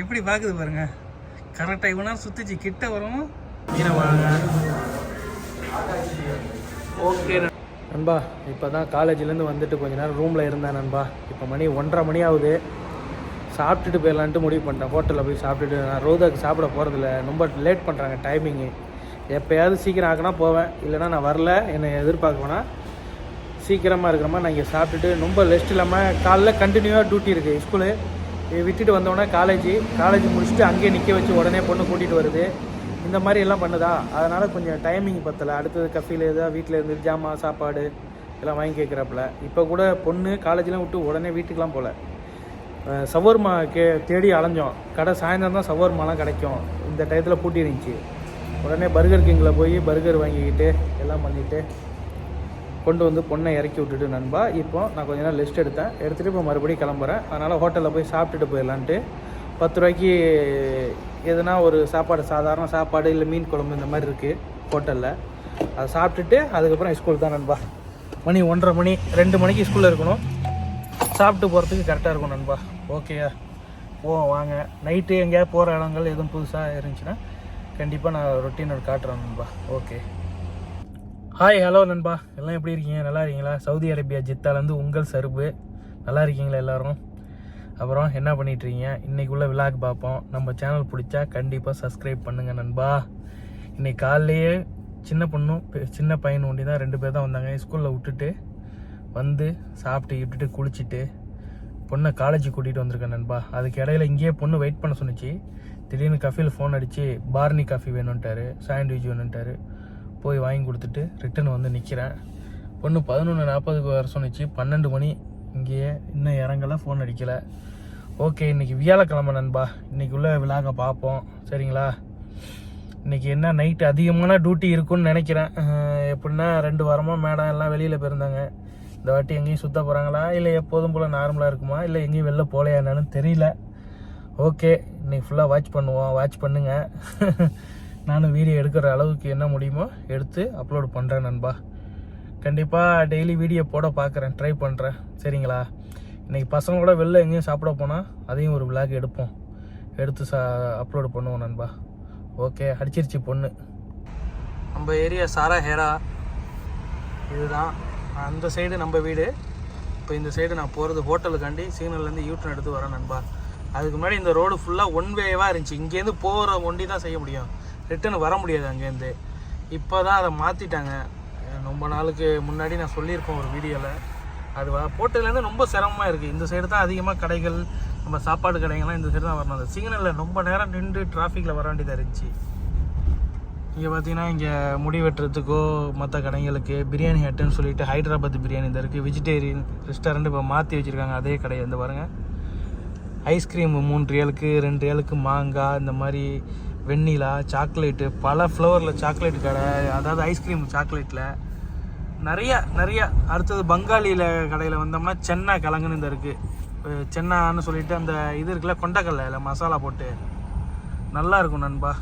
எப்படி பார்க்குது பாருங்க. கரெக்டாக இவ்வளோ நேரம் சுற்றிச்சு கிட்ட வரும். மீனை வாங்க. ஓகே நண்பா. இப்போ தான் காலேஜ்லேருந்து வந்துட்டு கொஞ்ச நேரம் ரூமில் இருந்தேன் நண்பா. இப்போ மணி ஒன்றரை மணி ஆகுது. சாப்பிட்டுட்டு போயிடலான்ட்டு முடிவு பண்ணிட்டேன். ஹோட்டலில் போய் சாப்பிட்டுட்டு நான் ரோதாக்கு சாப்பிட போகிறதில்ல ரொம்ப லேட் பண்ணுறாங்க டைமிங்கு எப்போயாவது சீக்கிரம் ஆக்கினா போவேன். இல்லைனா நான் வரல. என்னை எதிர்பார்க்க வேணாம். சீக்கிரமாக இருக்கிற மாதிரி நான் இங்கே சாப்பிட்டுட்டு ரொம்ப ரெஸ்ட் இல்லாமல் காலைல கண்டினியூவாக டியூட்டி இருக்குது ஸ்கூலு விட்டுட்டு வந்தோடனே காலேஜ் காலேஜ் முடிச்சுட்டு அங்கேயே நிற்க வச்சு உடனே பொண்ணு கூட்டிகிட்டு வருது. இந்த மாதிரி எல்லாம் பண்ணுதா? அதனால் கொஞ்சம் டைமிங் பத்தலை. அடுத்தது கஃபியில் எதாவது வீட்டில் இருந்து ஜாமான் சாப்பாடு எல்லாம் வாங்கி கேட்குறாப்புல இப்போ கூட பொண்ணு காலேஜ்லாம் விட்டு உடனே வீட்டுக்கெலாம் போகல சவர்மா கே தேடி அலைஞ்சோம். கடை சாயந்தரம் தான் சவர்மாலாம் கிடைக்கும். இந்த டயத்தில் பூட்டி இருந்துச்சு. உடனே பர்கர் கிங்கில் போய் பர்கர் வாங்கிக்கிட்டு எல்லாம் பண்ணிவிட்டு கொண்டு வந்து பொண்ணை இறக்கி விட்டுட்டு நண்பா இப்போ நான் கொஞ்ச நேரம் லிஸ்ட் எடுத்தேன். எடுத்துகிட்டு இப்போ மறுபடியும் கிளம்புறேன். அதனால் ஹோட்டலில் போய் சாப்பிட்டுட்டு போயிடலான்ட்டு. பத்து ரூபாய்க்கு எதுனா ஒரு சாப்பாடு சாதாரண சாப்பாடு இல்லை மீன் குழம்பு இந்த மாதிரி இருக்குது ஹோட்டலில் அதை சாப்பிட்டுட்டு அதுக்கப்புறம் ஸ்கூல் தான் நண்பா. மணி ஒன்றரை மணி ரெண்டு மணிக்கு ஸ்கூலில் இருக்கணும். சாப்பிட்டு போகிறதுக்கு கரெக்டாக இருக்கும் நண்பா. ஓகேயா ஓ வாங்க. நைட்டு எங்கேயாவது போகிற இடங்கள் எதுவும் புதுசாக இருந்துச்சுன்னா கண்டிப்பாக நான் ரொட்டீனர் காட்டுறேன் நண்பா. ஓகே ஹாய் ஹலோ நண்பா. எல்லாம் எப்படி இருக்கீங்க? நல்லா இருக்கீங்களா? சவுதி அரேபியா ஜித்தாலேருந்து உங்கள் சருப்பு. நல்லா இருக்கீங்களா எல்லோரும்? அப்புறம் என்ன பண்ணிகிட்ருக்கீங்க இன்றைக்குள்ளே விழாக்கு பார்ப்போம். நம்ம சேனல் பிடிச்சா கண்டிப்பாக சப்ஸ்கிரைப் பண்ணுங்கள் நண்பா. இன்னைக்கு காலையிலேயே சின்ன பொண்ணும் சின்ன பையன் ஒண்டி தான். ரெண்டு பேர் தான் வந்தாங்க. ஸ்கூலில் விட்டுட்டு வந்து சாப்பிட்டு விட்டுட்டு குளிச்சுட்டு பொண்ணை காலேஜ் கூட்டிகிட்டு வந்திருக்கேன் நண்பா. அதுக்கு இடையில இங்கேயே பொண்ணு வெயிட் பண்ண சொன்னுச்சு. திடீர்னு கஃபியில் ஃபோன் அடித்து பார்னி காஃபி வேணும்ட்டாரு சாண்ட்விச் வேணும்ட்டாரு. போய் வாங்கி கொடுத்துட்டு ரிட்டன் வந்து நிற்கிறேன் பொண்ணு பதினொன்று நாற்பதுக்கு வர சொன்னிச்சு. பன்னெண்டு மணி இங்கேயே இன்னும் இறங்கலை ஃபோன் அடிக்கலை. ஓகே இன்றைக்கி வியாழக்கிழமை நண்பா. இன்றைக்கி உள்ள விழாக பார்ப்போம். சரிங்களா? இன்னைக்கு என்ன நைட்டு அதிகமான டியூட்டி இருக்கும்னு நினைக்கிறேன். எப்படின்னா ரெண்டு வாரமாக மேடம் எல்லாம் வெளியில் போயிருந்தாங்க. இந்த வாட்டி எங்கேயும் சுத்த போகிறாங்களா இல்லை எப்போதும் போல் நார்மலாக இருக்குமா? இல்லை எங்கேயும் வெளில போகலையா என்னன்னு தெரியல. ஓகே இன்னைக்கு ஃபுல்லாக வாட்ச் பண்ணுவோம். வாட்ச் பண்ணுங்கள் நானும் வீடியோ எடுக்கிற அளவுக்கு என்ன முடியுமோ எடுத்து அப்லோடு பண்ணுறேன் நண்பா. கண்டிப்பாக டெய்லி வீடியோ போட பார்க்குறேன் ட்ரை பண்ணுறேன் சரிங்களா? இன்றைக்கி பசங்க கூட வெளில எங்கேயும் சாப்பிட போனால் அதையும் ஒரு விளாக் எடுப்போம். எடுத்து சா அப்லோடு பண்ணுவோம் நண்பா. ஓகே அடிச்சிருச்சு பொண்ணு. நம்ம ஏரியா சாரா ஹேரா இதுதான். அந்த சைடு நம்ம வீடு. இப்போ இந்த சைடு நான் போகிறது ஹோட்டலுக்காண்டி சிக்னல்லேருந்து யூட்டன் எடுத்து வரேன் நண்பா. அதுக்கு முன்னாடி இந்த ரோடு ஃபுல்லாக ஒன் வேவாக இருந்துச்சு. இங்கேருந்து போகிற ஒண்டி தான் செய்ய முடியும். ரிட்டர்ன் வர முடியாது அங்கேருந்து இப்போ தான் அதை மாற்றிட்டாங்க ரொம்ப நாளுக்கு முன்னாடி நான் சொல்லியிருக்கேன் ஒரு வீடியோவில் அது போட்டதுலேருந்து ரொம்ப சிரமமாக இருக்குது இந்த சைடு தான் அதிகமாக கடைகள் நம்ம சாப்பாடு கடைகள்லாம் இந்த சைடு தான் வரணும். அந்த சிக்னலில் ரொம்ப நேரம் நின்று டிராஃபிக்கில் வர வேண்டியதாக இருந்துச்சு. இங்கே பார்த்தீங்கன்னா இங்கே முடி வெட்டுறதுக்கோ மற்ற கடைங்களுக்கு பிரியாணி ஹட்டுன்னு சொல்லிட்டு ஹைதராபாத் பிரியாணி இந்த இருக்குது வெஜிடேரியன் ரெஸ்டாரண்ட் இப்போ மாற்றி வச்சுருக்காங்க. அதே கடை இந்த பாருங்கள் ஐஸ்கிரீம் மூணு ரியலுக்கு ரெண்டு ரியலுக்கு மாங்காய் இந்த மாதிரி வெண்ணிலா சாக்லேட்டு பல ஃப்ளவரில் சாக்லேட் கடை. அதாவது ஐஸ்கிரீம் சாக்லேட்டில் நிறைய நிறைய. அடுத்தது பங்காளியில் கடையில் வந்தோம்னா சென்னா கிழங்குன்னு இந்த இருக்குது சென்னான்னு சொல்லிட்டு அந்த இது இருக்குல்ல கொண்டக்கடலை இல்லை மசாலா போட்டு. நல்லா இருக்கும் நண்பா.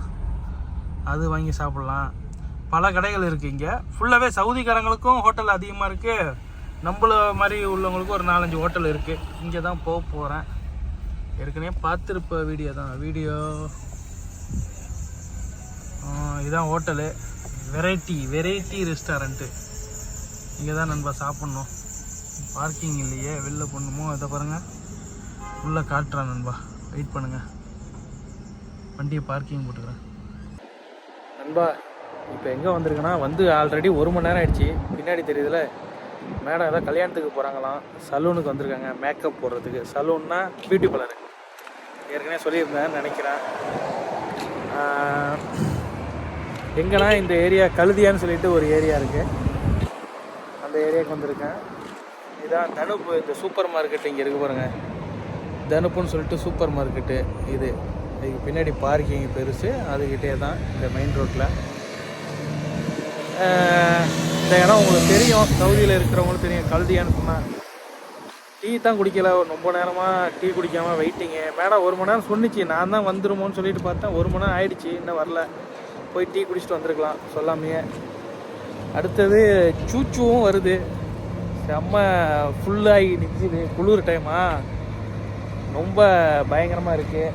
அது வாங்கி சாப்பிட்லாம். பல கடைகள் இருக்குது இங்கே. ஃபுல்லாகவே சவுதிக்காரங்களுக்கும் ஹோட்டல் அதிகமாக இருக்குது நம்மள மாதிரி உள்ளவங்களுக்கும் ஒரு நாலஞ்சு ஹோட்டல் இருக்குது இங்கே தான் போக போகிறேன் ஏற்கனவே பார்த்துருப்ப வீடியோ தான். வீடியோ இதுதான் ஹோட்டலு. வெரைட்டி வெரைட்டி ரெஸ்டாரண்ட்டு இங்கே தான் நண்பா சாப்பிட்ணும். பார்க்கிங் இல்லையே வெளில போடணுமோ இதை பாருங்கள் உள்ளே காட்டுறேன் நண்பா. வெயிட் பண்ணுங்கள் வண்டியை பார்க்கிங் போட்டுக்கிறேன். நண்பா இப்போ எங்கே வந்திருக்குன்னா வந்து ஆல்ரெடி ஒரு மணி நேரம் ஆயிடுச்சு. பின்னாடி தெரியுதுல மேடம் ஏதோ கல்யாணத்துக்கு போகிறாங்களாம் சலூனுக்கு வந்திருக்காங்க மேக்கப் போடுறதுக்கு. சலூன்னா பியூட்டி பார்லர் ஏற்கனவே சொல்லியிருந்தேன் நினைக்கிறேன். எங்கன்னா இந்த ஏரியா கழுதியான்னு சொல்லிட்டு ஒரு ஏரியா இருக்குது அந்த ஏரியாவுக்கு வந்திருக்கேன். இதான் தனுப்பு இந்த சூப்பர் மார்க்கெட் இங்கே இருக்கு பாருங்க. தனுப்புன்னு சொல்லிட்டு சூப்பர் மார்க்கெட்டு இது. இதுக்கு பின்னாடி பார்க்கிங் பெருசு அதுக்கிட்டே தான் இந்த மெயின் ரோட்டில் இந்த இடம் உங்களுக்கு தெரியும். சவுதியில் இருக்கிறவங்களுக்கு தெரியும். கழுதியான்னு சொன்னால் டீ தான் குடிக்கல. ரொம்ப நேரமாக டீ குடிக்காமல் வெயிட்டிங்கு மேடம் ஒரு மணி நேரம் சொன்னிச்சு. நான் தான் வந்துருமோன்னு சொல்லிட்டு பார்த்தேன். ஒரு மணி நேரம் ஆயிடுச்சு. இன்னும் வரல. போய் டீ குடிச்சிட்டு வந்திருக்கலாம் சொல்லாமையே. அடுத்தது சூச்சுவும் வருது. செம்ம ஃபுல்லாகி நிற்கிது குளிர் டைமா ரொம்ப பயங்கரமாக இருக்குது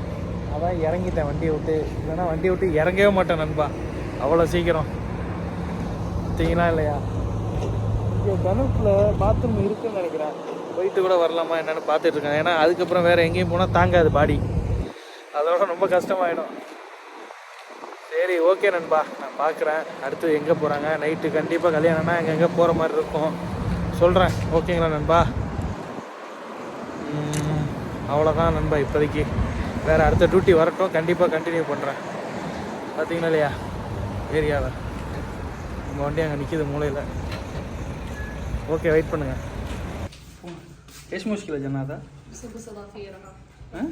அதான் இறங்கிட்டேன் வண்டியை விட்டு. இல்லைன்னா வண்டியை விட்டு இறங்கவே மாட்டேன் நண்பா. அவ்வளோ சீக்கிரம். பார்த்தீங்களா இல்லையா? இங்கே தனுப்பில் பாத்ரூம் இருக்குன்னு நினைக்கிறேன். போயிட்டு கூட வரலாமா என்னென்னு பார்த்துட்டு இருக்கேன். ஏன்னா அதுக்கப்புறம் வேறு எங்கேயும் போனால் தாங்காது பாடி. அதோட ரொம்ப கஷ்டமாயிடும். சரி ஓகே நண்பா. நான் பார்க்குறேன் அடுத்து எங்கே போகிறாங்க நைட்டு கண்டிப்பாக கல்யாணம்னா எங்கெங்கே போகிற மாதிரி இருக்கும். சொல்கிறேன் ஓகேங்களா நண்பா? ம், அவ்வளோதான் நண்பா இப்போதைக்கு. வேறு அடுத்த டியூட்டி வரட்டும். கண்டிப்பாக கண்டினியூ பண்ணுறேன் பார்த்தீங்களா இல்லையா? ஏரியாவை. நம்ம வண்டி அங்கே நிற்கிது மூலையில். ஓகே வெயிட் பண்ணுங்கள் எஸ் முஷ்கில ஜனாதா? ஆ?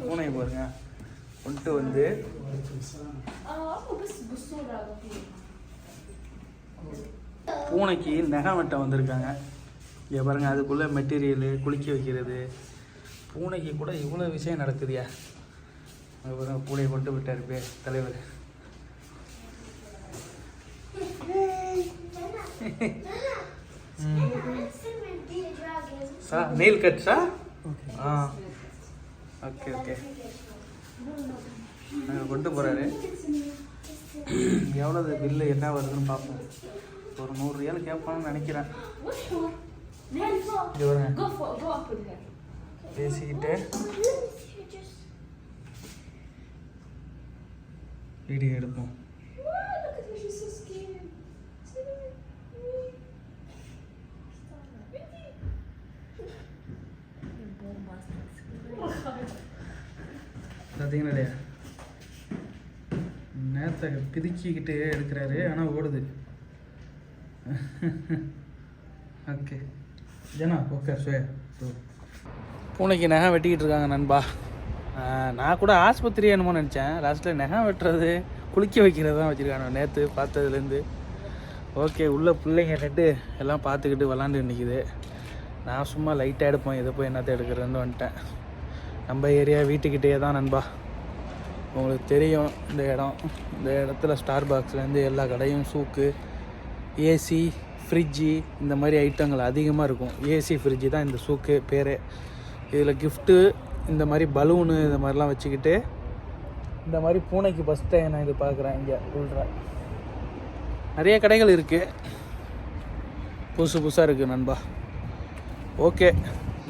பூனை கொண்டு வந்து. பூனைக்கு நகம் வெட்ட வந்திருக்காங்க. இங்கே பாருங்க அதுக்குள்ளே மெட்டீரியலு குளிக்க வைக்கிறது. பூனைக்கு கூட இவ்வளோ விஷயம் நடக்குதுயா? அங்க பாருங்க பூனையை கொண்டு விட்டார் பே தலைவர். சா நெயில் கட் சா ஆ. ஓகே ஓகே நாங்கள் கொண்டு போகிறாரு எவ்வளோது பில்லு என்ன வருதுன்னு பார்ப்போம். ஒரு நூறு ரியால் கேட்பான்னு நினைக்கிறேன். பேசிக்கிட்டு. வீடியோ எடுப்போம். பார்த்தீங்கன்னா இல்லையா நேரத்தை பிதுக்கிக்கிட்டு எடுக்கிறாரு ஆனால் ஓடுது. ஓகே. ஜனா ஓகே சுவே பூனைக்கு நகம் வெட்டிக்கிட்டு இருக்காங்க நண்பா. நான் கூட ஆஸ்பத்திரி என்னமோ நினச்சேன். லாஸ்ட்டில் நகம் வெட்டுறது குளிக்க வைக்கிறது தான் வச்சுருக்காங்க. நேற்று பார்த்ததுலேருந்து. ஓகே உள்ள பிள்ளைங்க நட்டு எல்லாம் பார்த்துக்கிட்டு விளாண்டு நிற்கிது நான் சும்மா லைட்டாக எடுப்போம் இதை போய் என்னத்தை எடுக்கிறேன்னு வந்துட்டேன். நம்ம ஏரியா வீட்டுக்கிட்டே தான் நண்பா. உங்களுக்கு தெரியும் இந்த இடம். இந்த இடத்துல ஸ்டார் பாக்ஸ்லேருந்து எல்லா கடையும் சூக்கு ஏசி ஃப்ரிட்ஜி இந்த மாதிரி ஐட்டங்கள் அதிகமாக இருக்கும். ஏசி ஃப்ரிட்ஜி தான் இந்த சூக்கு பேர். இதில் கிஃப்ட்டு இந்த மாதிரி பலூனு இந்த மாதிரிலாம் வச்சுக்கிட்டு இந்த மாதிரி பூனைக்கு ஃபஸ்ட் டைம் நான் இது பார்க்குறேன் இங்கே உள்ள. நிறைய கடைகள் இருக்குது புதுசு புதுசாக இருக்குது நண்பா. ஓகே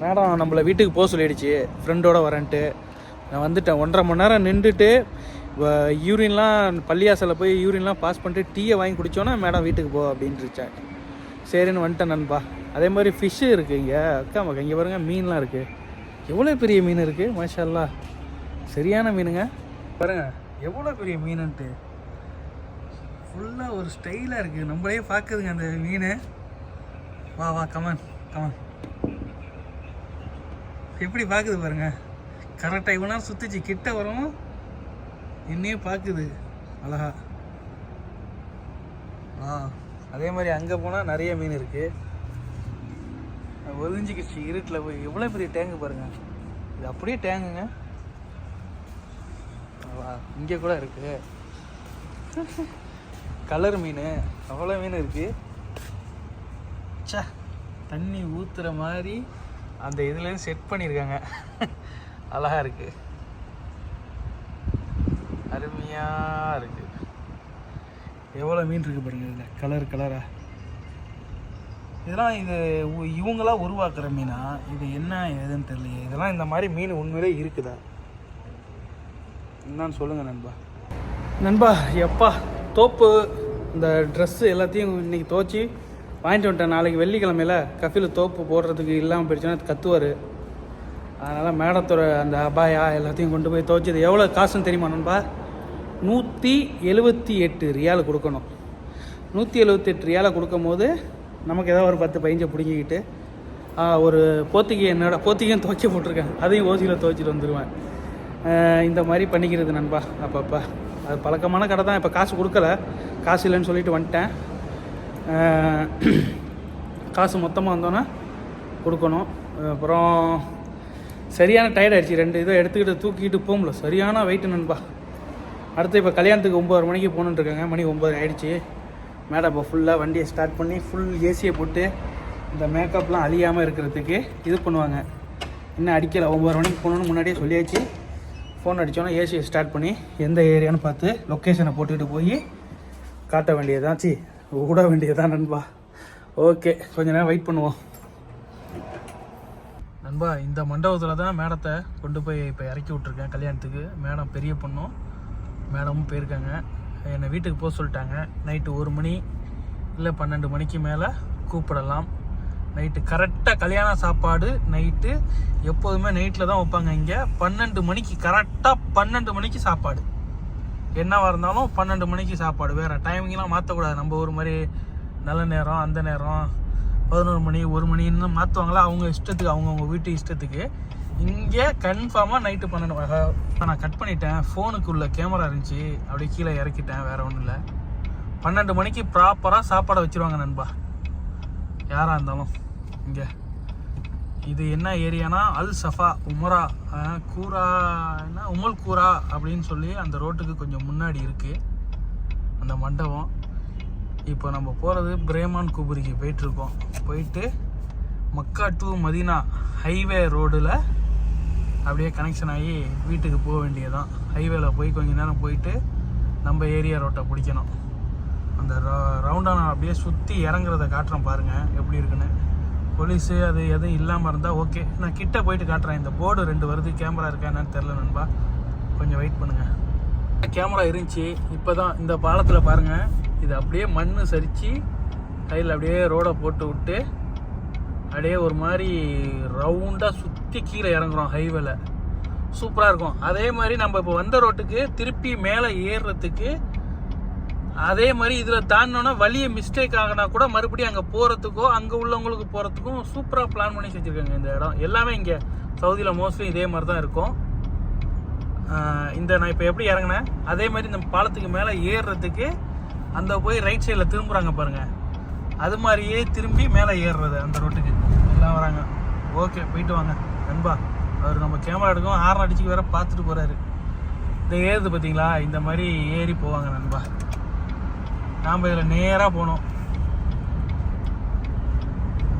மேடம் நம்மளை வீட்டுக்கு போக சொல்லிடுச்சு. ஃப்ரெண்டோட வரேன்ட்டு. நான் வந்துட்டேன். ஒன்றரை மணி நேரம் நின்றுட்டு யூரின்லாம் பள்ளியாசலில் போய் யூரின்லாம் பாஸ் பண்ணிட்டு டீயை வாங்கி குடித்தோன்னா மேடம் வீட்டுக்கு போ அப்படின்ட்டுருச்சேன் சரின்னு வந்துட்டேன் நண்பா. அதே மாதிரி ஃபிஷ்ஷு இருக்குது இங்கே. அக்கா மக்கா இங்கே பாருங்கள் மீன்லாம் இருக்குது எவ்வளோ பெரிய மீன் இருக்குது மாஷல்லா சரியான மீனுங்க. பாருங்கள் எவ்வளோ பெரிய மீனுன்ட்டு. ஃபுல்லாக ஒரு ஸ்டைலாக இருக்குது நம்மளே பார்க்குதுங்க அந்த மீன். வா வா கமான் கமான் எப்படி பார்க்குது பாருங்க. கரெக்டாக இவ்வளோ நேரம் சுற்றிச்சு கிட்ட வரும். என்னையே பார்க்குது அழகா. ஆ அதே மாதிரி அங்கே போனால் நிறைய மீன் இருக்குது ஒளிஞ்சிக்கிச்சு இருட்டில் போய். எவ்வளோ பெரிய டேங்கு பாருங்கள் இது அப்படியே டேங்குங்க இங்கே கூட இருக்கு. கலர் மீன். அவ்வளோ மீன் இருக்குது ச்சே தண்ணி ஊற்றுற மாதிரி அந்த இதுலேருந்து செட் பண்ணியிருக்காங்க அழகா இருக்கு. அருமையாக இருக்கு. எவ்வளோ மீன் இருக்கு பாருங்க இதில்? கலர் கலராக இதெல்லாம் இது உ- இவங்களா உருவாக்குற மீனா? இது என்ன ஏதுன்னு தெரியலையே. இதெல்லாம் இந்த மாதிரி மீன் உண்மையிலே இருக்குதா? என்னன்னு சொல்லுங்க நண்பா. நண்பா எப்பா தோப்பு இந்த ட்ரெஸ்ஸு எல்லாத்தையும் இன்னைக்கு துவச்சி வாங்கிட்டு வந்துட்டேன். நாளைக்கு வெள்ளிக்கிழமையில கஃபில் தோப்பு போடுறதுக்கு இல்லாமல் போயிடுச்சுன்னா கத்துவார். அதனால் மேடத்தோட அந்த அபாயா எல்லாத்தையும் கொண்டு போய் துவைச்சது எவ்வளோ காசுன்னு தெரியுமா நண்பா? நூற்றி எழுபத்தி எட்டு ரியால் கொடுக்கணும். நூற்றி எழுபத்தெட்டு ரியாலை கொடுக்கும் போது நமக்கு ஏதாவது ஒரு பத்து பைஞ்சை பிடிங்கிக்கிட்டு ஒரு போத்திக்கு என்னோட போத்திக்கையும் துவைச்சி போட்டிருக்கேன். அதையும் ஓசியில் துவைச்சிட்டு வந்துடுவேன் இந்த மாதிரி பண்ணிக்கிறது நண்பா அப்பப்போ. அது பழக்கமான கடை தான். இப்போ காசு கொடுக்கல. காசு இல்லைன்னு சொல்லிட்டு வந்துட்டேன். காசு மொத்தமாக வந்தோன்னே கொடுக்கணும். அப்புறம் சரியான டயர்ட் ஆயிடுச்சு. ரெண்டு இதை எடுத்துக்கிட்டு தூக்கிட்டு போக முடியல. சரியான வெயிட் நண்பா. அடுத்து இப்போ கல்யாணத்துக்கு ஒம்பது மணிக்கு போகணுன்னு இருக்காங்க. மணி ஒம்பது ஆகிடுச்சி மேடம் இப்போ ஃபுல்லாக வண்டியை ஸ்டார்ட் பண்ணி ஃபுல் ஏசியை போட்டு இந்த மேக்கப்லாம் அழியாமல் இருக்கிறதுக்கு இது பண்ணுவாங்க. இன்னும் அடிக்கலை? ஒம்பது மணிக்கு போகணுன்னு முன்னாடியே சொல்லியாச்சு. ஃபோன் அடித்தோன்னா ஏசியை ஸ்டார்ட் பண்ணி எந்த ஏரியான்னு பார்த்து லொக்கேஷனை போட்டுக்கிட்டு போய் காட்ட வேண்டியதான் ஓட விட வேண்டியதான் நண்பா. ஓகே கொஞ்ச நேரம் வெயிட் பண்ணுவோம். நண்பா இந்த மண்டபத்தில் தான் மேடத்தை கொண்டு போய் இப்போ இறக்கி விட்ருக்கேன் கல்யாணத்துக்கு. மேடம் பெரிய பொண்ணும் மேடமும் போயிருக்காங்க. என்னை வீட்டுக்கு போக சொல்லிட்டாங்க. நைட்டு ஒரு மணி இல்லை பன்னெண்டு மணிக்கு மேலே கூப்பிடலாம். நைட்டு கரெக்டாக கல்யாண சாப்பாடு நைட்டு எப்போதுமே நைட்டில் தான் வைப்பாங்க இங்கே. பன்னெண்டு மணிக்கு கரெக்டாக பன்னெண்டு மணிக்கு சாப்பாடு. என்னவா இருந்தாலும் பன்னெண்டு மணிக்கு சாப்பாடு வேறு டைமிங்லாம் மாற்றக்கூடாது நம்ம ஒரு மாதிரி நல்ல நேரம் அந்த நேரம் பதினோரு மணி ஒரு மணின்னு மாற்றுவாங்களா அவங்க இஷ்டத்துக்கு அவங்கவுங்க வீட்டு இஷ்டத்துக்கு. இங்கே கன்ஃபார்மாக நைட்டு பன்னெண்டு நான் கட் பண்ணிட்டேன். ஃபோனுக்குள்ள கேமரா இருந்துச்சு. அப்படியே கீழே இறக்கிட்டேன். வேறு ஒன்றும் இல்லை. பன்னெண்டு மணிக்கு ப்ராப்பராக சாப்பாடை வச்சிருவாங்க நண்பா. யாராக இருந்தாலும். இங்கே. இது என்ன ஏரியானா அல் சஃபா உமரா கூரா என்ன உமல் கூரா அப்படின்னு சொல்லி அந்த ரோட்டுக்கு கொஞ்சம் முன்னாடி இருக்குது அந்த மண்டபம். இப்போ நம்ம போகிறது பிரேமான் குபுரிக்கு போயிட்டுருக்கோம். போயிட்டு மக்கா டு மதீனா ஹைவே ரோடில் அப்படியே கனெக்ஷன் ஆகி வீட்டுக்கு போக வேண்டியதுதான். ஹைவேல போய் கொஞ்ச நேரம் போயிட்டு நம்ம ஏரியா ரோட்டை பிடிக்கணும். அந்த ரவுண்டான அப்படியே சுற்றி இறங்குறத காட்டுறேன் பாருங்கள் எப்படி இருக்குன்னு. போலீஸு அது எதுவும் இல்லாமல் இருந்தால் ஓகே. நான் கிட்டே போயிட்டு காட்டுறேன். இந்த போர்டு ரெண்டு வருது. கேமரா இருக்கா என்னன்னு தெரில நண்பா. கொஞ்சம் வெயிட் பண்ணுங்கள் கேமரா இருந்துச்சு. இப்போ தான் இந்த பாலத்தில் பாருங்கள் இது அப்படியே மண் சரித்து கையில் அப்படியே ரோடை போட்டு விட்டு அப்படியே ஒரு மாதிரி ரவுண்டாக சுற்றி கீழே இறங்குறோம் ஹைவேல சூப்பராக இருக்கும். அதே மாதிரி நம்ம இப்போ வந்த ரோட்டுக்கு திருப்பி மேலே ஏறுறதுக்கு அதே மாதிரி இதில் தாண்டினோன்னா வழியை மிஸ்டேக் ஆகினா கூட மறுபடியும் அங்கே போகிறதுக்கோ அங்கே உள்ளவங்களுக்கு போகிறதுக்கும் சூப்பராக பிளான் பண்ணி வச்சுருக்காங்க இந்த இடம். எல்லாமே இங்கே சவுதியில் மோஸ்ட்லி இதே மாதிரி தான் இருக்கும் இந்த நான் இப்போ எப்படி இறங்கினேன்? அதே மாதிரி இந்த பாலத்துக்கு மேலே ஏறுறதுக்கு அந்த போய் ரைட் சைடில் திரும்புகிறாங்க பாருங்கள் அது மாதிரியே திரும்பி மேலே ஏறுறது அந்த ரோட்டுக்கு எல்லாம் வராங்க. ஓகே போயிட்டு வாங்க. நண்பா அவர் நம்ம கேமரா எடுக்கும் ஹார்ன் அடிச்சுக்கு வேற பார்த்துட்டு போகிறாரு இந்த ஏறுது பார்த்தீங்களா இந்த மாதிரி ஏறி போவாங்க நண்பா. நாம் இதில் நேராக போனோம்.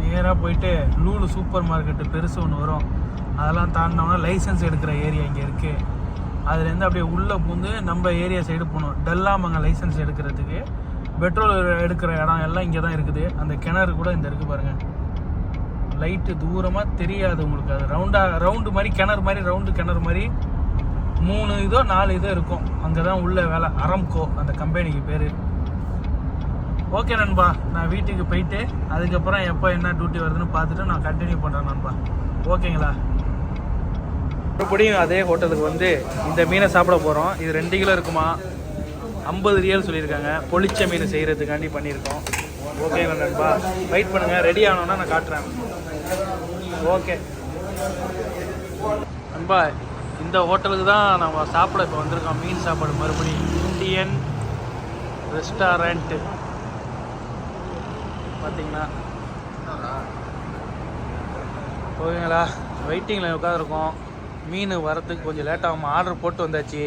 நேராக போயிட்டு லூலு சூப்பர் மார்க்கெட்டு பெருசு ஒன்று வரும். அதெல்லாம் தாண்டினோம்னா லைசன்ஸ் எடுக்கிற ஏரியா இங்கே இருக்குது அதுலேருந்து அப்படியே உள்ளே பூந்து நம்ம ஏரியா சைடு போகணும் டெல்லாமங்க லைசன்ஸ் எடுக்கிறதுக்கு. பெட்ரோல் எடுக்கிற இடம் எல்லாம் இங்கே தான் இருக்குது. அந்த கிணறு கூட இந்த இருக்குது பாருங்கள் லைட்டு தூரமாக தெரியாது உங்களுக்கு. அது ரவுண்டாக ரவுண்டு மாதிரி கிணறு மாதிரி ரவுண்டு கிணறு மாதிரி மூணு இதோ நாலு இதோ இருக்கும். அங்கே தான் உள்ள வேலை. அரம்கோ அந்த கம்பெனிக்கு பேர். ஓகே நண்பா நான் வீட்டுக்கு போயிட்டு அதுக்கப்புறம் எப்போ என்ன டியூட்டி வருதுன்னு பார்த்துட்டு நான் கண்டினியூ பண்ணுறேன் நண்பா. ஓகேங்களா? மறுபடியும் அதே ஹோட்டலுக்கு வந்து இந்த மீனை சாப்பிட போகிறோம் இது ரெண்டு கிலோ இருக்குமா? ஐம்பது ரியல் சொல்லியிருக்காங்க. பொளிச்ச மீன் செய்கிறதுக்காண்டி பண்ணியிருக்கோம். ஓகேங்களா நண்பா? வெயிட் பண்ணுங்கள் ரெடி ஆனோன்னா நான் காட்டுறேன். ஓகே. நண்பா இந்த ஹோட்டலுக்கு தான் நம்ம சாப்பிட இப்போ வந்திருக்கோம். மீன் சாப்பாடு மறுபடியும். Indian restaurant. பார்த்தீங்கன்னா ஓகேங்களா? வெயிட்டிங்கில் உட்காந்துருக்கோம் மீன் வரத்துக்கு கொஞ்சம் லேட்டாகும் ஆர்டர் போட்டு வந்தாச்சு.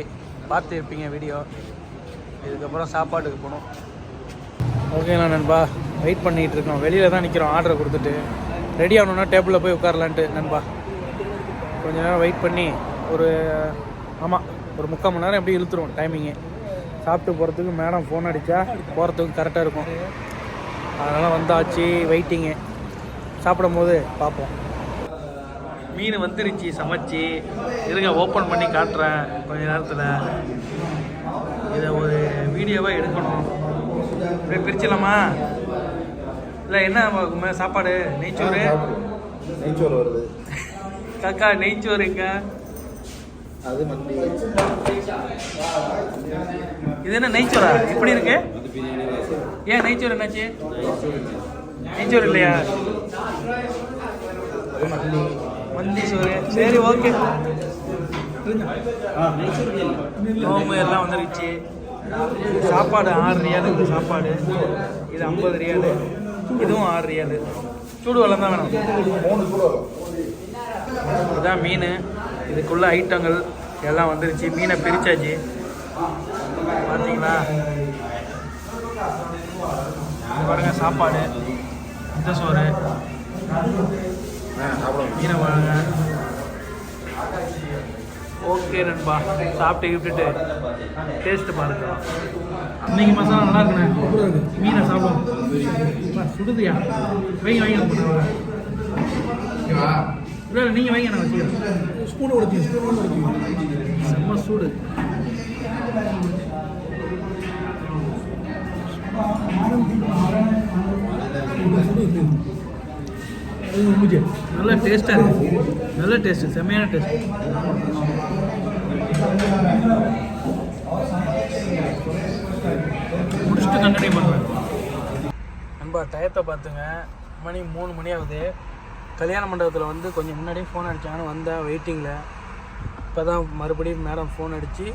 பார்த்து இருப்பீங்க வீடியோ இதுக்கப்புறம் சாப்பாட்டுக்கு போகணும். ஓகேங்களா நண்பா? வெயிட் பண்ணிகிட்டு இருக்கோம். வெளியில் தான் நிற்கிறோம் ஆர்டரை கொடுத்துட்டு. ரெடி ஆகணுன்னா டேபிளில் போய் உட்காரலான்ட்டு நண்பா. கொஞ்ச நேரம் வெயிட் பண்ணி ஒரு ஆமாம் ஒரு முக்கால் மணி நேரம் எப்படி இழுத்துருவோம் டைமிங்கு சாப்பிட்டு போகிறதுக்கு மேடம் ஃபோன் அடித்தா போகிறதுக்கு கரெக்டாக இருக்கும். அதனால் வந்தாச்சு வெயிட்டிங்கு சாப்பிடும் போது பார்ப்போம். மீன் வந்துருச்சு சமைச்சு. இருங்க ஓப்பன் பண்ணி காட்டுறேன் கொஞ்ச நேரத்தில். இதை ஒரு வீடியோவாக எடுக்கணும். அப்படியே பிரிச்சிடலாமா? இல்லை என்ன சாப்பாடு? நெய்ச்சோறு? நெய்ச்சோறு வருது. காக்கா நெய்ச்சோறுங்க அது மந்தி. இது என்ன நெய்ச்சோறா? இப்படி இருக்கு? ஏன் நெய்ச்சோறு என்னாச்சு நெய்ச்சோறு இல்லையா? மந்தி சோறு. சரி ஓகே நோம்பு எல்லாம் வந்துருச்சு. சாப்பாடு ஆறு ரியாலு இந்த சாப்பாடு. இது ஐம்பது ரியாலு இதுவும் ஆறு ரியாலு சூடு வெள்ளம் தான் வேணும். இதுதான் மீன். இதுக்குள்ள ஐட்டங்கள் எல்லாம் வந்துருச்சு. மீனை பிரிச்சாச்சு. பார்த்தீங்களா பாருங்க சாப்பாடு இந்த சோறு மீனை வாங்க. ஓகே நண்பா. சாப்பிட்டு கிப்ட்டுட்டு டேஸ்ட்டு பாருங்க. இன்னைக்கு மசாலா நல்லா இருக்குண்ணே. மீனை சாப்பிடுவோம். அப்பா, சுடுதுயா? வைங்க வைங்க இல்லை இல்லை நீங்கள் வைங்க நான் வச்சுக்கிறேன். ஸ்பூன் உடச்சி ஸ்பூன் உடச்சி செம்ம சூடு. நல்ல டேஸ்ட்டாக இருக்கு. நல்ல டேஸ்ட்டு செம்மையான டேஸ்ட் முடிச்சுட்டு கண்டினியூ பண்ணுறேன் நண்பா டயத்தை பார்த்துங்க. மணி மூணு மணி ஆகுது. கல்யாண மண்டபத்தில் வந்து கொஞ்சம் முன்னாடியே ஃபோன் அடித்தாங்கன்னு வந்தேன் வெயிட்டிங்கில் இப்போ தான் மறுபடியும் மேடம் ஃபோன் அடித்து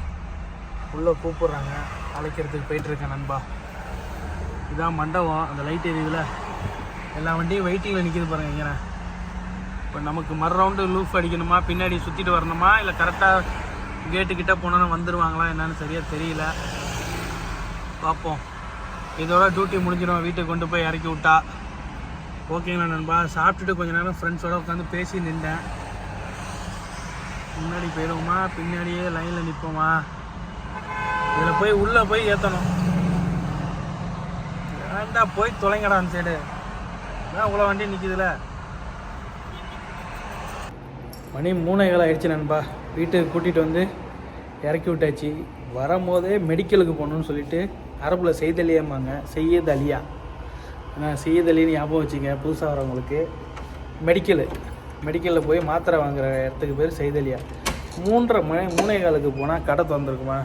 உள்ளே கூப்பிட்றாங்க. அழைக்கிறதுக்கு போயிட்டுருக்கேன் நண்பா. இதான் மண்டபம் அந்த லைட் எரியுதுல. எல்லா வண்டியும் வெயிட்டிங்கில் நிற்கிது பாருங்க இங்கே இப்போ நமக்கு மறு ரவுண்டு லூஃப் அடிக்கணுமா பின்னாடி சுற்றிட்டு வரணுமா இல்லை கரெக்டாக கேட்டுக்கிட்ட போனோன்னா வந்துடுவாங்களா என்னன்னு சரியாக தெரியல. பார்ப்போம் இதோட டியூட்டி முடிஞ்சிடும் வீட்டுக்கு கொண்டு போய் இறக்கி விட்டா. ஓகேங்களா நண்பா? சாப்பிட்டுட்டு கொஞ்ச நேரம் ஃப்ரெண்ட்ஸோட உட்காந்து பேசி நின்றேன். முன்னாடி போயிடுவோமா பின்னாடியே லைனில் நிற்போமா இதில் போய் உள்ளே போய் ஏற்றணும் ஏன்டா போய் தொலைங்கடா அந்த சைடு அதான் இவ்வளோ வண்டி நிற்கிதுல மணி மூணேகால் ஆயிடுச்சு நண்பா. வீட்டுக்கு கூட்டிகிட்டு வந்து இறக்கி விட்டாச்சு. வரும்போதே மெடிக்கலுக்கு போகணுன்னு சொல்லிட்டு அரபில் செய்தலியாம்பாங்க. செய்யது அலியா நான் செய்யது ஞாபகம் வச்சுங்க புதுசாக வரவங்களுக்கு. மெடிக்கலு. மெடிக்கலில் போய் மாத்திரை வாங்குகிற இடத்துக்கு பேர் செய்தலியா. மூன்றரை மணி மூணே காலுக்கு போனால் கடை திறந்துருக்குமா?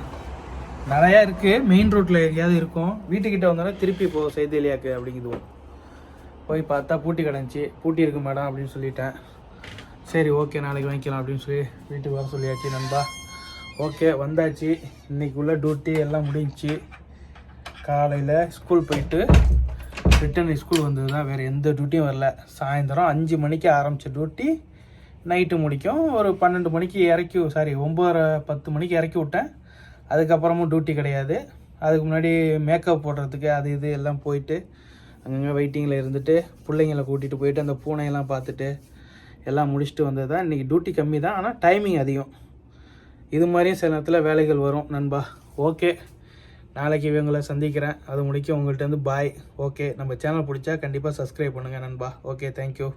நிறையா இருக்குது மெயின் ரோட்டில் எங்கேயாவது இருக்கும். வீட்டுக்கிட்ட வந்தோடனே திருப்பி போ செய்தலியாக்கு அப்படிங்குதுவோம் போய் பார்த்தா பூட்டி கிடந்துச்சு. பூட்டி இருக்கு மேடம் அப்படின்னு சொல்லிட்டேன். சரி ஓகே நாளைக்கு வாங்கிக்கலாம் அப்படின்னு சொல்லி வீட்டுக்கு வர சொல்லியாச்சு நண்பா. ஓகே வந்தாச்சு. இன்னைக்கு உள்ள டியூட்டி எல்லாம் முடிஞ்சிச்சு. காலையில் ஸ்கூல் போயிட்டு ரிட்டன் ஸ்கூல் வந்தது தான் வேறு எந்த டியூட்டியும் வரல. சாயந்தரம் அஞ்சு மணிக்கு ஆரம்பித்த டியூட்டி நைட்டு முடிக்கும். ஒரு பன்னெண்டு மணிக்கு இறக்கி சாரி ஒம்பது பத்து மணிக்கு இறக்கி விட்டேன். அதுக்கப்புறமும் டியூட்டி கிடையாது. அதுக்கு முன்னாடி மேக்கப் போடுறதுக்கு அது இது எல்லாம் போயிட்டு அங்கங்கே வெயிட்டிங்கில் இருந்துட்டு பிள்ளைங்களை கூட்டிகிட்டு போயிட்டு அந்த பூனையெல்லாம் பார்த்துட்டு எல்லாம் முடிச்சுட்டு வந்தது தான் இன்றைக்கி டியூட்டி கம்மி தான் ஆனால் டைமிங் அதிகம். இது மாதிரியும் சில நேரத்தில் வேலைகள் வரும் நண்பா. ஓகே நாளைக்கு இவங்களை சந்திக்கிறேன். அது முடிக்க உங்கள்கிட்ட வந்து பாய் ஓகே நம்ம சேனல் பிடிச்சா கண்டிப்பாக சப்ஸ்கிரைப் பண்ணுங்கள் நண்பா. Okay thank you